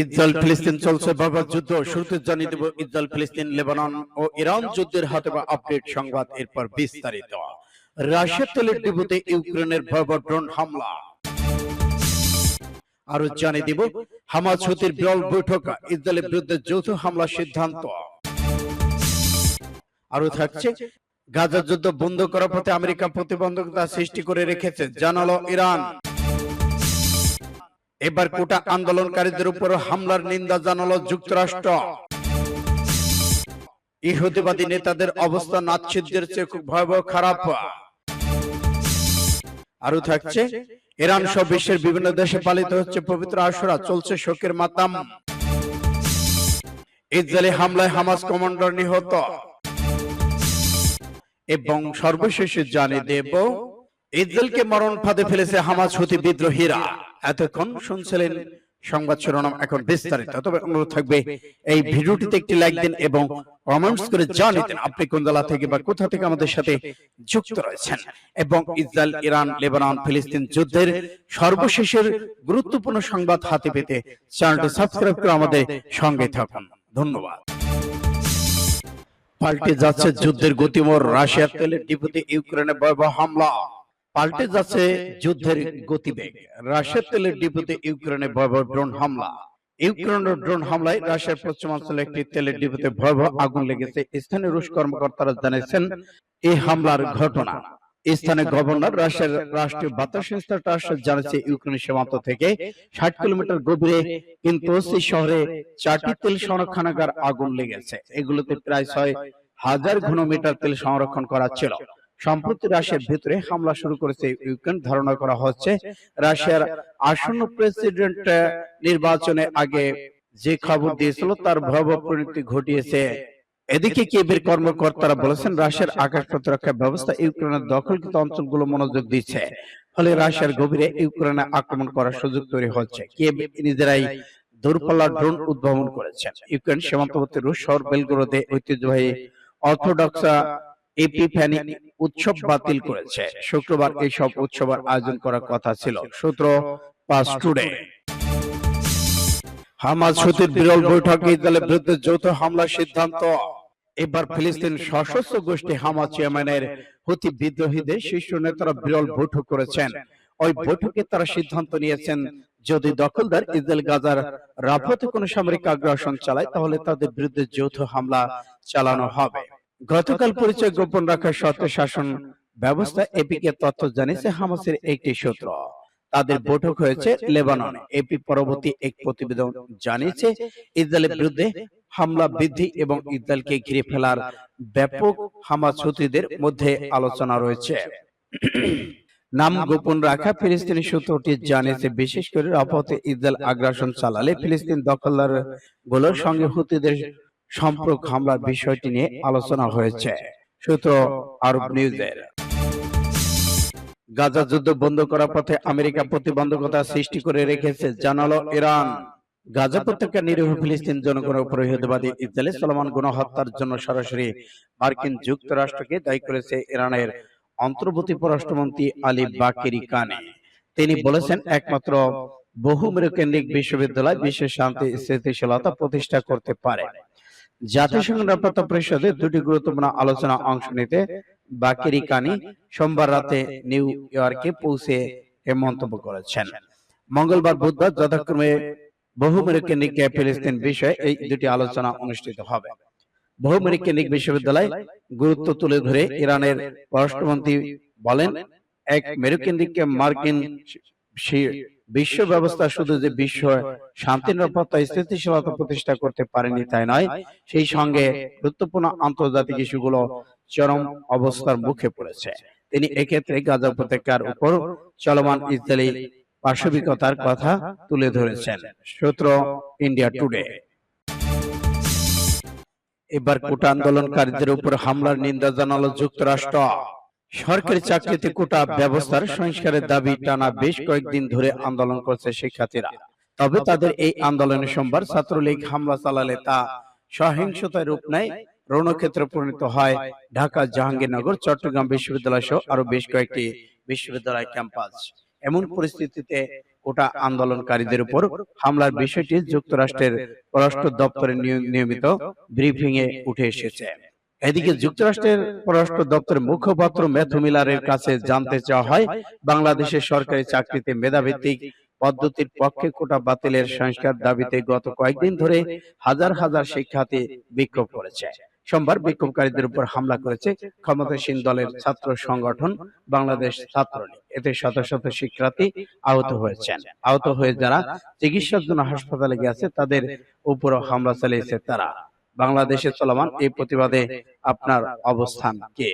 Israel ফিলিস্তিন চলছে বারবার যুদ্ধ। শুরুতে জানিয়ে দেব ইসরায়েল ফিলিস্তিন লেবানন ও ইরান যুদ্ধের হাতে বা আপডেট সংবাদ এরপর বিস্তারিত। রাশিয়ার তেলের ডিপোতে ইউক্রেনের ভয়াবহ ড্রোন হামলা। আরও জানিয়ে দিব হামাস হুতির বিরল বৈঠক ইসরায়েলের বিরুদ্ধে যৌথ হামলার সিদ্ধান্ত। আরও থাকছে গাজা যুদ্ধ বন্ধ করার পথে আমেরিকা প্রতিবন্ধকতা সৃষ্টি করে রেখেছে। জানালো ইরান। এবার কোটা আন্দোলনকারীদের উপর হামলার নিন্দা জানালো যুক্তরাষ্ট্র। ইহুদিবাদী নেতাদের অবস্থা নাৎসিদের চেয়ে খুব ভয়াবহ খারাপ। আরও থাকছে, ইরান সহ বিশ্বের বিভিন্ন দেশে পালিত হচ্ছে পবিত্র আশুরা, চলছে শোকের মাতাম। ইসরায়েলি হামলায় হামাস কমান্ডার নিহত। এবং সর্বশেষে জানিয়ে দেব ইসরায়েলকে মরণ ফাঁদে ফেলেছে হামাস হুতি বিদ্রোহীরা। এতক্ষণ শুনছিলেন সংবাদ শিরোনাম এখন বিস্তারিত। তবে অনুরোধ থাকবে, এই ভিডিওটিতে একটি লাইক দিন এবং কমেন্টস করে জানিয়ে আপনি কোন জেলা থেকে বা কোথা থেকে আমাদের সাথে যুক্ত রয়েছেন। এবং ইসরায়েল, ইরান, লেবানন, ফিলিস্তিন যুদ্ধের সর্বশেষের গুরুত্বপূর্ণ সংবাদ হাতে পেতে চ্যানেলটি সাবস্ক্রাইব করে আমাদের সঙ্গে থাকুন। ধন্যবাদ। পাল্টে যাচ্ছে যুদ্ধের গতিমোর রাশিয়ার তেলের ডিপোতে ইউক্রেনে ভয়াবহ হামলা। পাল্টে যাচ্ছে যুদ্ধের গতিবেগ। রাশিয়ার তেলের ডিপোতে ইউক্রেনে ভয়াবহ ড্রোন হামলা। ইউক্রেনের ড্রোন হামলায় রাশিয়ার পশ্চিমাঞ্চলে একটি তেলের ডিপোতে ভয়াবহ আগুন লেগেছে। স্থানীয় রুশ কর্মকর্তারা জানিয়েছেন এই হামলার ঘটনা। স্থানীয় গভর্নর রাশিয়ার রাষ্ট্রীয় বার্তা সংস্থা টাস জানিয়েছে ইউক্রেন সীমান্ত থেকে ষাট কিলোমিটার গভীরে কিন্তু শহরে চারটি তেল সংরক্ষণাগার আগুন লেগেছে। এগুলোতে প্রায় ছয় হাজার ঘনমিটার তেল সংরক্ষণ করা ছিল সম্প্রতি রাশিয়ার ভেতরে হামলা শুরু করেছে ইউক্রেন ধারণা করা হচ্ছে রাশিয়ার আসন্ন প্রেসিডেন্ট নির্বাচনে আগে যে খবর দিয়েছিল তার ভয়াবহ পরিণতি ঘটিয়েছে। এদিকে কিয়েভের কর্মকর্তারা বলেছেন রাশিয়ার আকাশ প্রতিরক্ষা ব্যবস্থা ইউক্রেনের দখলকৃত অঞ্চলগুলো মনোযোগ দিচ্ছে। ফলে রাশিয়ার গভীরে ইউক্রেনে আক্রমণ করার সুযোগ তৈরি হচ্ছে। কিয়েভ নিজেরাই দূরপাল্লার ড্রোন উদ্ভাবন করেছেন ইউক্রেন সীমান্তবর্তী রুশ শহর বেলগোরোদে ঐতিহ্যবাহী অর্থোডক্সা এপিফ্যানি উৎসব বাতিল করেছে। শুক্রবার এইসব উৎসবের আয়োজন করার কথা ছিল। সূত্র পাস টুডে। হামাস হুতির বিরল বৈঠকে ইসরায়েলের বিরুদ্ধে যৌথ হামলার সিদ্ধান্ত। এবার ফিলিস্তিন সশস্ত্র গোষ্ঠী হামাস চেয়ারম্যানের হুতি বিদ্রোহীদের শীর্ষ নেতারা বিরল বৈঠক করেছেন। ওই বৈঠকে তারা সিদ্ধান্ত নিয়েছেন যদি দখলদার ইসরায়েল গাজার রাফাতে কোনো সামরিক আগ্রাসন চালায় তাহলে তাদের বিরুদ্ধে যৌথ হামলা চালানো হবে। গতকাল পরিচয় গোপন রাখার শর্তে শাসন ব্যবস্থা এপিকে তথ্য জানিয়েছে হামাসের একটি সূত্র। তাদের বৈঠক হয়েছে লেবাননে। এপি পরবর্তী এক প্রতিবেদন জানিয়েছে ইসরায়েলের বিরুদ্ধে হামলা বৃদ্ধি এবং ইসরায়েলকে ঘিরে ফেলার ব্যাপক হামাস হুতিদের মধ্যে আলোচনা রয়েছে। নাম গোপন রাখা ফিলিস্তিনি সূত্রটি জানিয়েছে বিশেষ করে রাফাতে ইসরায়েল আগ্রাসন চালালে ফিলিস্তিন দখলদারগুলোর সঙ্গে হুতিদের সম্পর্ক হামলার বিষয়টি নিয়ে আলোচনা হয়েছে। সূত্র আরব নিউজের। গাজা যুদ্ধ বন্ধ করার পথে আমেরিকা প্রতিবন্ধকতা সৃষ্টি করে রেখেছে জানালো ইরান। গাজা উপত্যকা নিরীহ ফিলিস্তিন জনগণের উপর ইহুদিবাদী ইসরায়েলি সলমান গণহত্যার জন্য সরাসরি মার্কিন যুক্তরাষ্ট্রকে দায়ী করেছে ইরানের অন্তর্বর্তী পররাষ্ট্রমন্ত্রী আলী বাকেরি কানে। তিনি বলেছেন একমাত্র বহুমেরু কেন্দ্রিক বিশ্ববিদ্যালয় বিশ্বের শান্তি স্থিতিশীলতা প্রতিষ্ঠা করতে পারে জাতিসংঘ নিরাপত্তা পরিষদে দুটি গুরুত্বপূর্ণ আলোচনা অংশ নিতে বাকেরি কানি সোমবার রাতে নিউ ইয়র্কে পৌঁছে এ মন্তব্য করেছেন। মঙ্গলবার বুধবার যথাক্রমে বহুমেরু কেন্দ্রিক ফিলিস্তিন বিষয়ে এই দুটি আলোচনা অনুষ্ঠিত হবে। বহুমেরু কেন্দ্রিক বিশ্ববিদ্যালয় গুরুত্ব তুলে ধরে ইরানের পররাষ্ট্রমন্ত্রী বলেন এক মেরুকেন্দ্রিক মার্কিন বিশ্ব ব্যবস্থা শুধু যে বিশ্ব শান্তি নিরাপত্তা স্থিতিশীলতা প্রতিষ্ঠা করতে পারেনি তাই নয়। সেই সঙ্গে গুরুত্বপূর্ণ আন্তর্জাতিক ইস্যুগুলো চরম অবস্থার মুখে পড়েছে। তিনি এক্ষেত্রে গাজা উপত্যকার উপর চলমান ইসরায়েলি পাশবিকতার কথা তুলে ধরেছেন। সূত্র ইন্ডিয়া টুডে এবার কোটা আন্দোলনকারীদের উপর হামলার নিন্দা জানালো যুক্তরাষ্ট্র। সরকারি চাকরিতে কোটা ব্যবস্থার সংস্কারের দাবি টানা বেশ কয়েকদিন ধরে আন্দোলন করছে শিক্ষার্থীরা। তবে তাদের এই আন্দোলনে সোমবার ছাত্রলীগ হামলা চালালে তা সহিংসতায় রূপ নেয় রণক্ষেত্রে পরিণত হয়। ঢাকা জাহাঙ্গীরনগর চট্টগ্রাম বিশ্ববিদ্যালয় সহ আরও বেশ কয়েকটি বিশ্ববিদ্যালয় ক্যাম্পাস। এমন পরিস্থিতিতে কোটা আন্দোলনকারীদের উপর হামলার বিষয়টি যুক্তরাষ্ট্রের পররাষ্ট্র দপ্তরের নিয়মিত ব্রিফিং এ উঠে এসেছে। এদিকে যুক্তরাষ্ট্রের পররাষ্ট্র দপ্তরের মুখপাত্র ম্যাথু মিলারের কাছে জানতে চাওয়া হয় বাংলাদেশের সরকারি চাকরিতে মেধাভিত্তিক পদ্ধতির পক্ষে কোটা বাতিলের সংস্কার দাবিতে গত কয়েকদিন ধরে হাজার হাজার শিক্ষার্থী বিক্ষোভ করেছে। সোমবার বিক্ষোভকারীদের উপর হামলা করেছে ক্ষমতাসীন দলের ছাত্র সংগঠন বাংলাদেশ ছাত্রলীগ এতে শত শত শিক্ষার্থী আহত হয়েছেন। আহত হয়ে যারা চিকিৎসার জন্য হাসপাতালে গেছে তাদের উপরও হামলা চালিয়েছে তারা বাংলাদেশে চলমান এই প্রতিবাদে আপনার অবস্থান কি?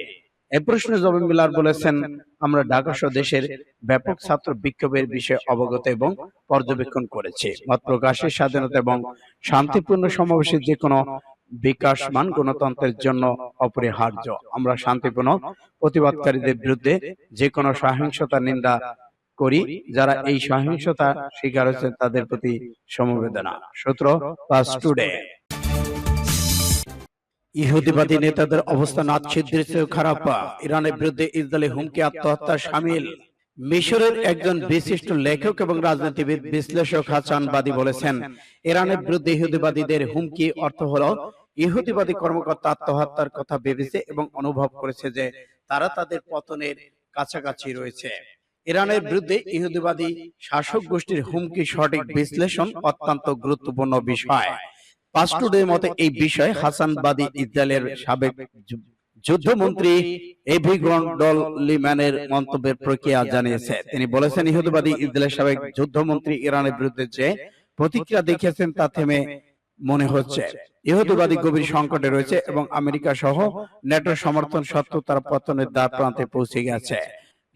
এই প্রশ্নে জবাব মিলার বলেছেন আমরা ঢাকা সহ দেশের ব্যাপক ছাত্র বিক্ষোভের বিষয়ে অবগত এবং পর্যবেক্ষণ করেছি। মত প্রকাশের স্বাধীনতা এবং শান্তিপূর্ণ সমাবেশের যে কোনো বিকাশমান গণতন্ত্রের জন্য অপরিহার্য। আমরা শান্তিপূর্ণ প্রতিবাদকারীদের বিরুদ্ধে যে কোনো সহিংসতার নিন্দা করি যারা এই সহিংসতা শিকার হয়েছে তাদের প্রতি সমবেদনা। সূত্র পাস টুডে ইহুদিবাদী নেতাদের অবস্থান আচ্ছিদ্রের চেয়েও খারাপ ইরানের বিরুদ্ধে ইসরায়েলি হুমকি আত্মহত্যা সামিল। মিশরের একজন বিশিষ্ট লেখক এবং রাজনীতিবিদ বিশ্লেষক হাসান বাদী বলেছেন ইরানের বিরুদ্ধে ইহুদিবাদীদের হুমকি অর্থ হলো ইহুদিবাদী কর্মকর্তা আত্মহত্যার কথা ভেবেছে এবং অনুভব করেছে যে তারা তাদের পতনের কাছাকাছি রয়েছে। ইরানের বিরুদ্ধে ইহুদিবাদী শাসক গোষ্ঠীর হুমকি সঠিক বিশ্লেষণ অত্যন্ত গুরুত্বপূর্ণ বিষয়। পাস্টুডের মতে এই বিষয়ে হাসান বাদী ইসরায়েলের সাবেক যুদ্ধমন্ত্রী লিম্যানের মন্তব্যের প্রক্রিয়া জানিয়েছে। তিনি বলেছেন ইহুদিবাদী ইসরায়েলের সাবেক যুদ্ধমন্ত্রী ইরানের বিরুদ্ধে যে প্রতিক্রিয়া দেখিয়েছেন তা থেমে মনে হচ্ছে। ইহুদিবাদী গভীর সংকটে রয়েছে এবং আমেরিকা সহ নেটোর সমর্থন সত্ত্বেও তার পতনের দ্বার প্রান্তে পৌঁছে গেছে।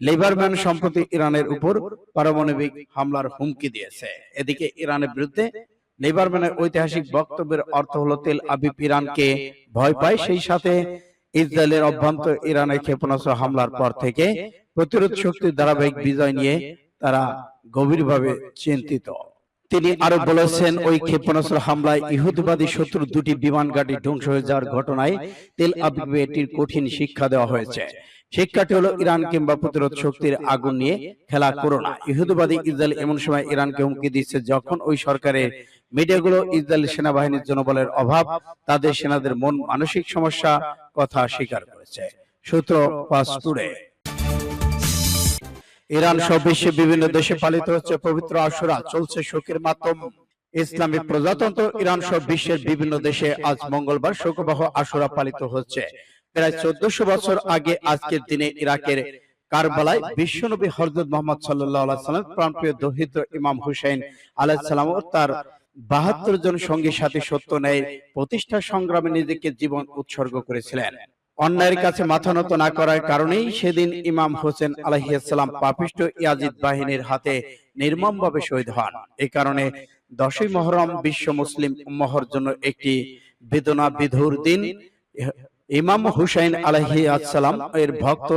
লেবারম্যান সম্প্রতি ইরানের উপর পারমাণবিক হামলার হুমকি দিয়েছে। এদিকে ইরানের বিরুদ্ধে লেবারম্যানের ঐতিহাসিক বক্তব্যের অর্থ হলো তেল আবিব ইরানকে ভয় পায় সেই সাথে ইসরায়েলের অভ্যন্তর ইরানের ক্ষেপণাস্ত্র হামলার পর থেকে প্রতিরোধ শক্তির ধারাবাহিক বিজয় নিয়ে তারা গভীরভাবে চিন্তিত। তিনি আরও বলেছেন ওই ক্ষেপণাস্ত্র হামলায় ইহুদিবাদী শত্রু দুটি বিমান ঘাঁটি ধ্বংস হয়ে যাওয়ার ঘটনায় তেল আবিবে এটির কঠিন শিক্ষা দেওয়া হয়েছে। শিক্ষাটি হলো ইরান কিংবা প্রতিরোধ শক্তির আগুন নিয়ে খেলা করো না। ইহুদিবাদী ইসরায়েল এমন সময় ইরানকে হুমকি দিচ্ছে যখন ওই সরকারের মিডিয়াগুলো ইসরায়েল সেনাবাহিনীর জনবলের অভাব তাদের সেনাদের মন মানসিক সমস্যা কথা স্বীকার করেছে। সূত্র পাস টুডে। ইরান সহ বিশ্বের বিভিন্ন দেশে পালিত হচ্ছে পবিত্র আশুরা চলছে শোকের মাধ্যম। ইসলামী প্রজাতন্ত্র ইরান সহ বিশ্বের বিভিন্ন দেশে আজ মঙ্গলবার শোকবাহ আশুরা পালিত হচ্ছে। প্রায় চোদ্দশো বছর আগে আজকের দিনে ইরাকের কারবালায় বিশ্বনবী হজরত মোহাম্মদ সাল্লাহ সাল্লাম প্রাণপ্রিয় দহিত্র ইমাম হুসেন আলাহ সালাম ও তার বাহাত্তর জন সঙ্গী সাথে সত্য ন্যায় প্রতিষ্ঠা সংগ্রামে নিজেকে জীবন উৎসর্গ করেছিলেন। অন্যায়ের কাছে মাথা নত না করার কারণেই সেদিন ইমাম হোসেন আলহিসাল্লাম পাপিষ্ট ইয়াজিদ বাহিনীর হাতে নির্মমভাবে শহীদ হন। এ কারণে দশই মহরম বিশ্ব মুসলিম মহর জন্য একটি বেদনা বিধুর দিন। ইমাম হুসাইন আলহি আসসালাম এর ভক্ত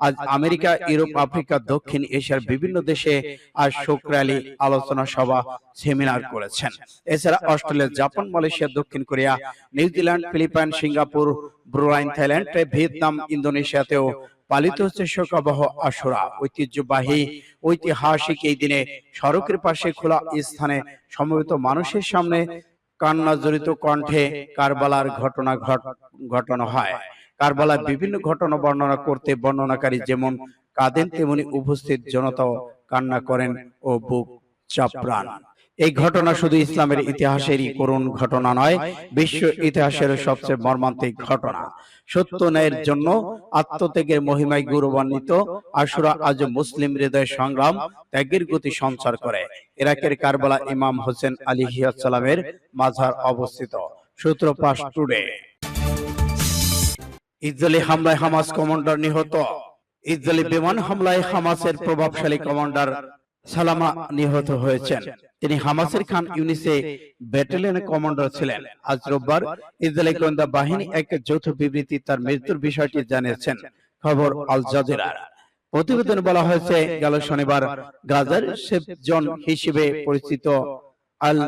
আজ আমেরিকা ইউরোপ আফ্রিকা দক্ষিণ এশিয়ার বিভিন্ন দেশে আজ শোক র্যালি আলোচনা সভা সেমিনার করেছেন। এছাড়া অস্ট্রেলিয়া জাপান মালয়েশিয়া দক্ষিণ Korea New Zealand Philippines Singapore Brunei Thailand Vietnam ইন্দোনেশিয়াতেও পালিত হচ্ছে শোকাবহ আশুরা। ঐতিহ্যবাহী ঐতিহাসিক এই দিনে সড়কের পাশে খোলা স্থানে সমবেত মানুষের সামনে কান্না জড়িত কণ্ঠে কারবালার ঘটনা ঘট- ঘটানো হয়। কারবালার বিভিন্ন ঘটনা বর্ণনা করতে বর্ণনাকারী যেমন কাঁদেন তেমনি উপস্থিত জনতাও কান্না করেন ও বুক চাপড়ান। এই ঘটনা শুধু ইসলামের ইতিহাসেরই করুণ ঘটনা নয় বিশ্ব ইতিহাসের সবচেয়ে মর্মান্তিক ঘটনা। সত্য ন্যায়ের জন্য আত্মত্যাগের মহিমায় গৌরবান্বিত আশুরা আজ মুসলিম হৃদয় সংগ্রাম ত্যাগের গতি সঞ্চার করে। ইরাকের কারবালা ইমাম হোসেন আলী সালামের মাঝার অবস্থিত। সূত্র পাস টুডে। ইসরায়েলি হামলায় হামাস কমান্ডার নিহত। ইসরায়েলি বিমান হামলায় হামাসের প্রভাবশালী কমান্ডার সালামা নিহত হয়েছেন। তিনি হামাসের খান ইউনিসে ব্যাটালিয়নের কমান্ডার ছিলেন। আজ রোববার ইসরায়েলি গোয়েন্দা বাহিনী এক যৌথ বিবৃতি তার মৃত্যুর বিষয়টি জানিয়েছেন। খবর আল জাজিরার। প্রতিবেদনে বলা হয়েছে, গেল শনিবার গাজার সেফ জন হিসেবে পরিচিত আল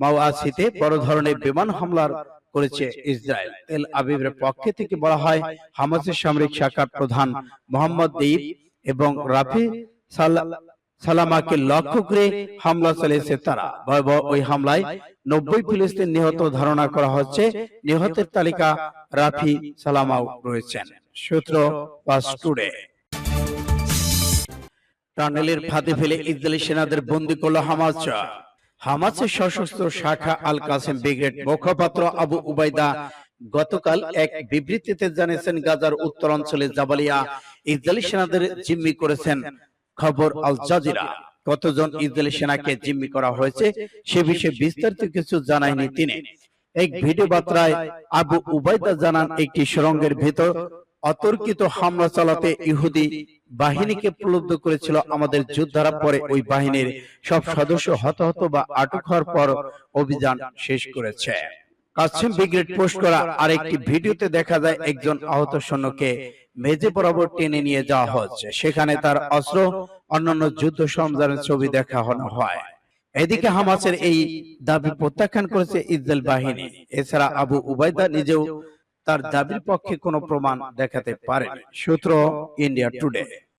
মাওয়াসিতে বড় ধরনের বিমান হামলার করেছে ইসরায়েল। তেল আবিবের পক্ষে থেকে বলা হয় হামাসের সামরিক শাখার প্রধান মোহাম্মদ দেইব এবং রাফি সাল- সালামাকে লক্ষ্য করে হামলা চালিয়েছে তারা। ভয়াবহ ওই হামলায় নব্বই ফিলিস্তিন নিহত ধারণা করা হচ্ছে নিহতের তালিকা রাফি সালামাও রয়েছেন। সূত্র পাস টুডে। টানেলের ফাঁদে ফেলে ইসরায়েলি সেনাদের বন্দী করল হামাস হামাসের সশস্ত্র শাখা আল কাসেম ব্রিগেড মুখপাত্র আবু উবাইদা গতকাল এক বিবৃতিতে জানিয়েছেন গাজার উত্তরাঞ্চলে জাবালিয়া ইসরায়েলি সেনাদের জিম্মি করেছেন। খবর আল জাজিরা। কতজন ইসরায়েলি সেনাকে জিম্মি করা হয়েছে সে বিষয়ে বিস্তারিত কিছু জানায়নি তিনি। এক ভিডিও বার্তায় আবু উবাইদা জানান একটি সুরঙ্গের ভেতর অতর্কিত হামলা চালাতে ইহুদি বাহিনীকে প্রলুব্ধ করেছিল আমাদের যোদ্ধারা পরে ওই বাহিনীর সব সদস্য হতাহত বা আটক হওয়ার পর অভিযান শেষ করেছে। কাসিম ব্রিগেড পোস্ট করা আরেকটি ভিডিওতে দেখা যায় একজন আহত সৈন্যকে মেজে বরাবর টেনে নিয়ে যাওয়া হচ্ছে। সেখানে তার অস্ত্র, অন্যান্য যুদ্ধ সরঞ্জামের ছবি দেখানো হয়। এদিকে হামাসের এই দাবি প্রত্যাখ্যান করেছে ইসরায়েল বাহিনী। এছাড়া আবু উবাইদা নিজেও তার দাবির পক্ষে কোনো প্রমাণ দেখাতে পারেন। সূত্র ইন্ডিয়া টুডে।